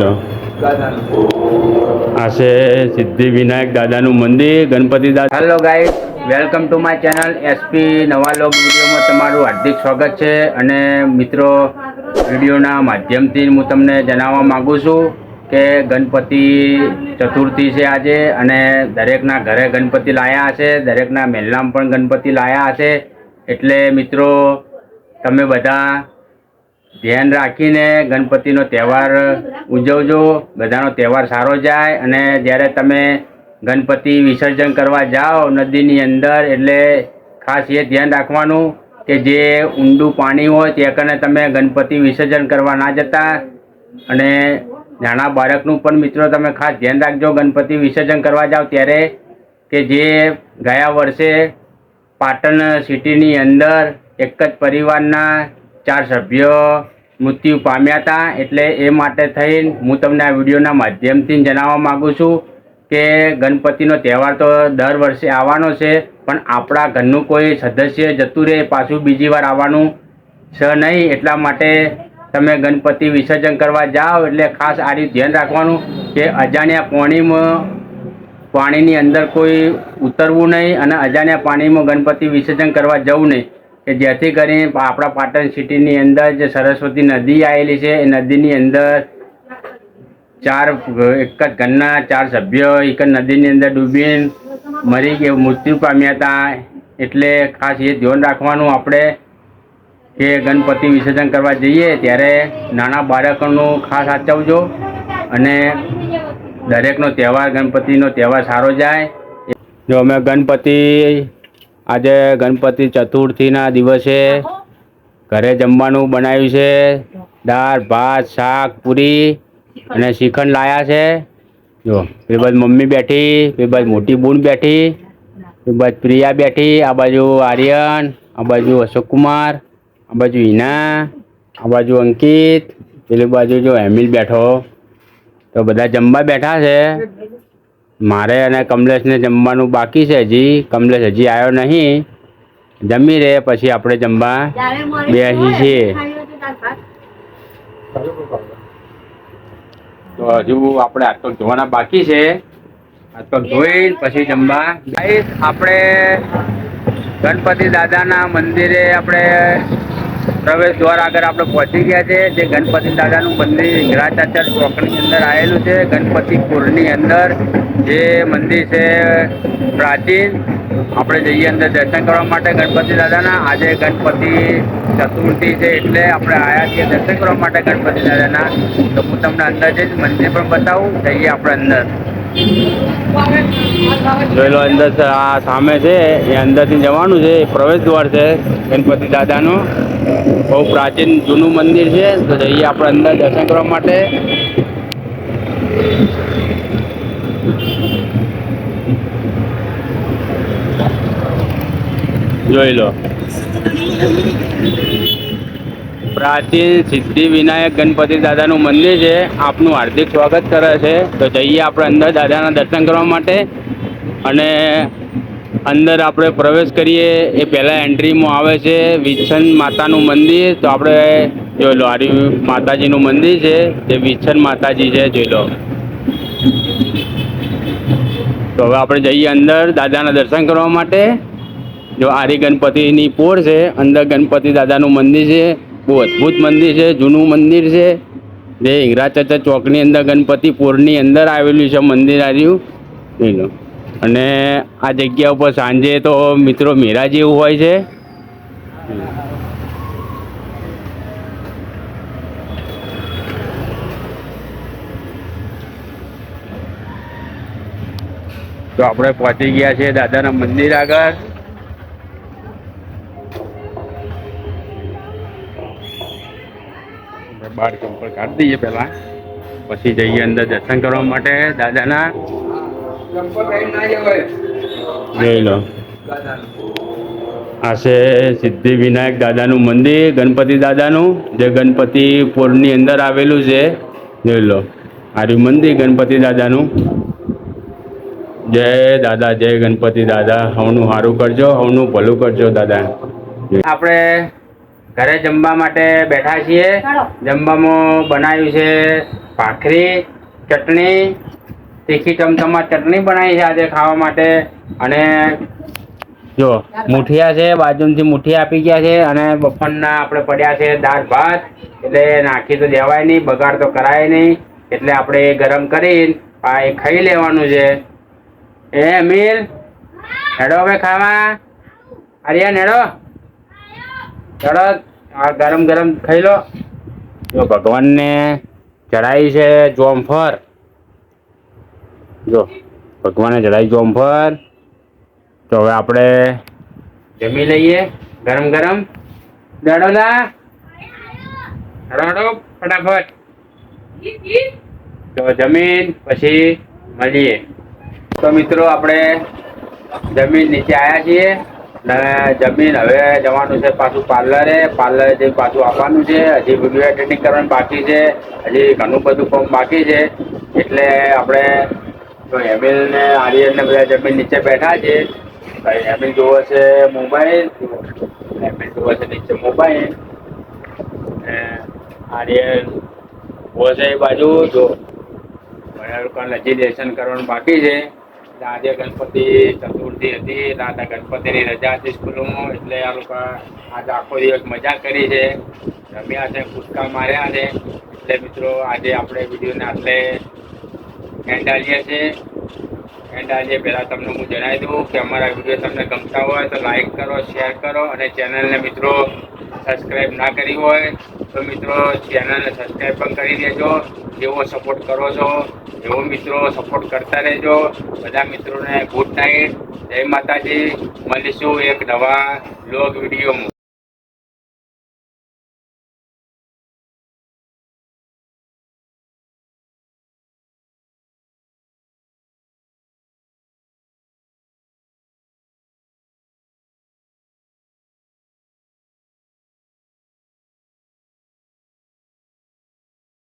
લો. આ છે સિદ્ધિ વિનાયક દાદાનું મંદિર ગણપતિ દાદા. Hello guys welcome to my channel SP નવા લોક વિડીયોમાં તમારું હાર્દિક સ્વાગત છે. અને મિત્રો વિડીયોના માધ્યમથી હું તમને જણાવવા માગું છું કે ગણપતિ ચતુર્થી છે આજે અને દરેકના ઘરે ગણપતિ લાયા હશે દરેકના મહેલામાં પણ ગણપતિ લાયા હશે. એટલે મિત્રો તમે બધા ધ્યાન રાખીને ગણપતિનો તહેવાર ઉજવજો, બધાનો તહેવાર સારો જાય અને જ્યારે તમે ગણપતિ વિસર્જન કરવા જાઓ નદીની અંદર, એટલે ખાસ એ ધ્યાન રાખવાનું કે જે ઊંડું પાણી હોય તે કને તમે ગણપતિ વિસર્જન કરવા ના જતા. અને નાના બાળકનું પણ મિત્રો તમે ખાસ ધ્યાન રાખજો, ગણપતિ વિસર્જન કરવા જાઓ ત્યારે કે જે ગયા વર્ષે પાટણ સિટીની અંદર એક જ પરિવારના ચાર સભ્યો મૃત્યુ પામ્યા હતા એટલે એ માટે થઈને હું તમને આ વિડીયોના માધ્યમથી જણાવવા માગું છું કે ગણપતિનો તહેવાર તો દર વર્ષે આવવાનો છે, પણ આપણા ઘરનું કોઈ સદસ્ય જતું રહે, પાછું બીજી વાર આવવાનું છે નહીં, એટલા માટે તમે ગણપતિ વિસર્જન કરવા જાઓ. એટલે ખાસ આ રીતે ધ્યાન રાખવાનું કે અજાણ્યા પાણીમાં પાણીની અંદર કોઈ ઉતરવું નહીં અને અજાણ્યા પાણીમાં ગણપતિ વિસર્જન કરવા જવું નહીં. કે જેથી કરીને આપણા પાટણ સિટીની અંદર જે સરસ્વતી નદી આવેલી છે, એ નદીની અંદર ચાર એક જ ઘરના ચાર સભ્યો એક જ નદીની અંદર ડૂબીને મરી ગયા મૃત્યુ પામ્યા હતા. એટલે ખાસ એ ધ્યાન રાખવાનું આપણે કે ગણપતિ વિસર્જન કરવા જઈએ ત્યારે નાના બાળકોનું ખાસ સાચવજો અને દરેકનો તહેવાર ગણપતિનો તહેવાર સારો જાય. જો અમે ગણપતિ આજે ગણપતિ ચતુર્થીના દિવસે ઘરે જમવાનું બનાવ્યું છે. દાળ ભાત શાક પૂરી અને શ્રીખંડ લાયા છે. જો એ બાજુ મમ્મી બેઠી એ બાજુ મોટી બૂન બેઠી એ બાજુ પ્રિયા બેઠી આ બાજુ આર્યન આ બાજુ અશોકકુમાર આ બાજુ હિના આ બાજુ અંકિત પેલી બાજુ જો હેમિલ બેઠો. તો બધા જમવા બેઠા છે. મારે અને કમલેશને જમવાનું બાકી છે હજી. કમલેશ હજી આવ્યો નહીં. જમી રહે પછી આપણે જમવા બેસી છીએ. તો હજુ આપણે હાથ પગ ધોવાના બાકી છે. હાથ પગ ધોઈ પછી જમવા. આપણે ગણપતિ દાદાના મંદિરે આપણે પ્રવેશ દ્વાર આગળ આપણે પહોંચી ગયા છે. જે ગણપતિ દાદાનું મંદિર હિંગરાચાચર ચોકની અંદર આવેલું છે. ગણપતિપુરની અંદર. જે મંદિર છે પ્રાચીન. આપણે જઈએ અંદર દર્શન કરવા માટે ગણપતિ દાદાના. આજે ગણપતિ ચતુર્થી છે એટલે આપણે આવ્યા છીએ દર્શન કરવા માટે ગણપતિ દાદાના. તો હું તમને અંદર જઈશ મંદિર પણ બતાવું. જઈએ આપણે અંદર. જોયેલો અંદર આ સામે છે, એ અંદરથી જવાનું છે પ્રવેશ દ્વાર છે ગણપતિ દાદાનું. બહુ પ્રાચીન જૂનું મંદિર છે. તો જઈએ આપણે અંદર દર્શન કરવા માટે. જોઈ લો. પ્રાચીન સિદ્ધિ વિનાયક ગણપતિ દાદાનું મંદિર છે. આપનું હાર્દિક સ્વાગત કરે છે. તો જઈએ આપણે અંદર દાદાના દર્શન કરવા માટે. અને અંદર આપણે પ્રવેશ કરીએ. એ પહેલાં એન્ટ્રીમાં આવે છે વિછન માતાનું મંદિર. તો આપણે જોઈ લો આરી માતાજીનું મંદિર છે. જે વિચ્છન માતાજી છે, જોઈ લો. તો હવે આપણે જઈએ અંદર દાદાના દર્શન કરવા માટે. જો આરી ગણપતિની પોર છે, અંદર ગણપતિ દાદાનું મંદિર છે, બહુ અદ્ભુત મંદિર છે, જૂનું મંદિર છે. જે હિંગરાચાચા ચોકની અંદર ગણપતિ પોરની અંદર આવેલું છે મંદિર આર્યું. એનું અને આ જગ્યા ઉપર સાંજે તો મિત્રો મેળા જેવું હોય છે. તો આપણે પહોંચી ગયા છે દાદાના મંદિર આગળ. બાર ચંપલ કાઢી દઈએ પહેલા. પછી જઈએ અંદર દર્શન કરવા માટે દાદાના. જોઈ લો. આ છે સિદ્ધિ વિનાયક દાદાનું મંદિર, ગણપતિ દાદાનું, જે ગણપતિપુરની અંદર આવેલું છે. જોઈ લો. આર્યું મંદિર ગણપતિ દાદાનું. જય દાદા જય ગણપતિ દાદા. હવનું સારું કરજો હવનું ભલું કરજો દાદા. આપણે ઘરે જમવા માટે બેઠા છીએ. જમવામાં બનાવ્યું છે ભાખરી ચટણી તીખી ચમચમાં ચટણી બનાવી છે આજે ખાવા માટે. અને જો મુઠિયા છે બાજુથી મુઠિયા આપી ગયા છે અને બપોરના આપણે પડ્યા છે દાળ ભાત. એટલે નાખી તો દેવાય નહીં બગાડ તો કરાય નહીં. એટલે આપણે એ ગરમ કરી આ એ ખાઈ લેવાનું છે. એ અમીર, હેડો હવે ખાવા. આર્યન હેડો ચડો, આ ગરમ ગરમ ખાઈ લો. જો ભગવાનને ચડાવી છે જોમફર. જો ભગવાને ચડાવી જોમફર. તો હવે આપણે જમી લઈએ ગરમ ગરમ. દાડો ના હેડો, ફટાફટ. તો જમીન, પછી મળીએ. તો મિત્રો, આપણે જમીન નીચે આવ્યા છીએ અને જમીન હવે જવાનું છે પાછું પાર્લરે. પાર્લરે જઈ પાછું આવવાનું છે. હજી વીડિયો એડિટિંગ કરવાનું બાકી છે. હજી ઘણું બધું કામ બાકી છે. એટલે આપણે એમિલ ને આર્યન ને બધા જમીન નીચે બેઠા છે. એમિલ જોવે છે મોબાઈલ. એમિલ જોવે છે નીચે મોબાઈલ. ને આર્યન જોવે છે એ બાજુ. જો દર્શન કરવાનું બાકી છે. આજે ગણપતિ ચતુર્થી હતી. આજે ગણપતિની રજા હતી સ્કૂલોમાં. એટલે આ લોકો આજે આખો દિવસ મજા કરી છે. રમ્યા છે કૂદકા માર્યા છે. એટલે મિત્રો, આજે આપણે વિડીયોને આટલે એન્ડ આલીએ છીએ. એન્ડ પહેલાં તમને હું જણાવી દઉં કે અમારા વીડિયો તમને ગમતા હોય તો લાઈક કરો, શેર કરો અને ચેનલને મિત્રો સબસ્ક્રાઈબ ના કરી હોય તો મિત્રો, ચેનલને સબસ્ક્રાઈબ પણ કરી દેજો, જેવો સપોર્ટ કરો છો એવો મિત્રો સપોર્ટ કરતા રહેજો. બધા મિત્રોને ગુડ નાઇટ જય માતાજી. મળીશું એક નવા લોગ વિડીયોમાં